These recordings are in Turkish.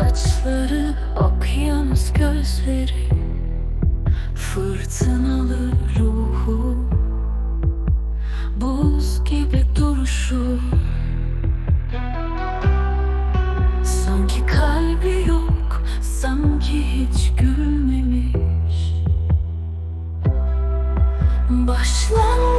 saçları Okyanus gözleri. Fırtınalı ruhu. Buz gibi duruşu. Sanki kalbi yok Sanki hiç gülmemiş. Başlangıçta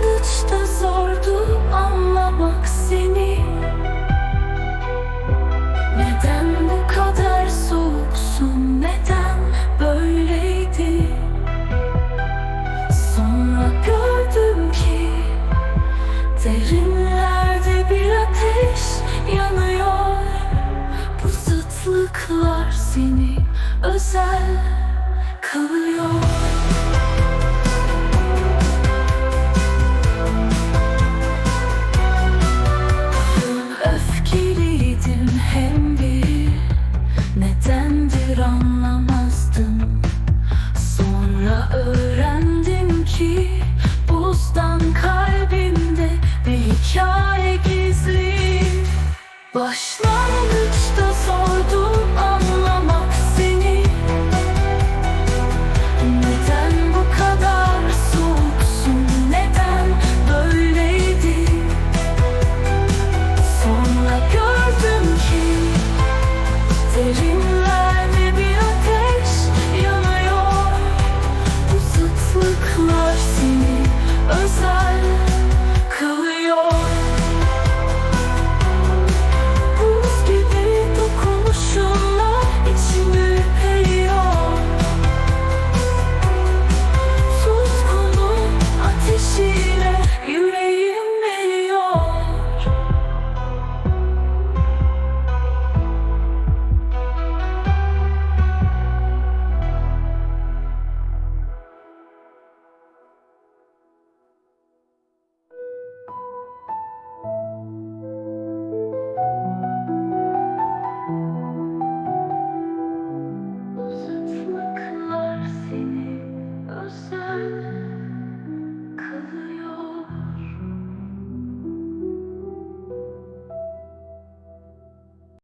seni özel kılıyor. Hem bir Nedendir anlamazdım Sonra öğrendim ki Buzdan kalbimde bir hikaye gizli. Başla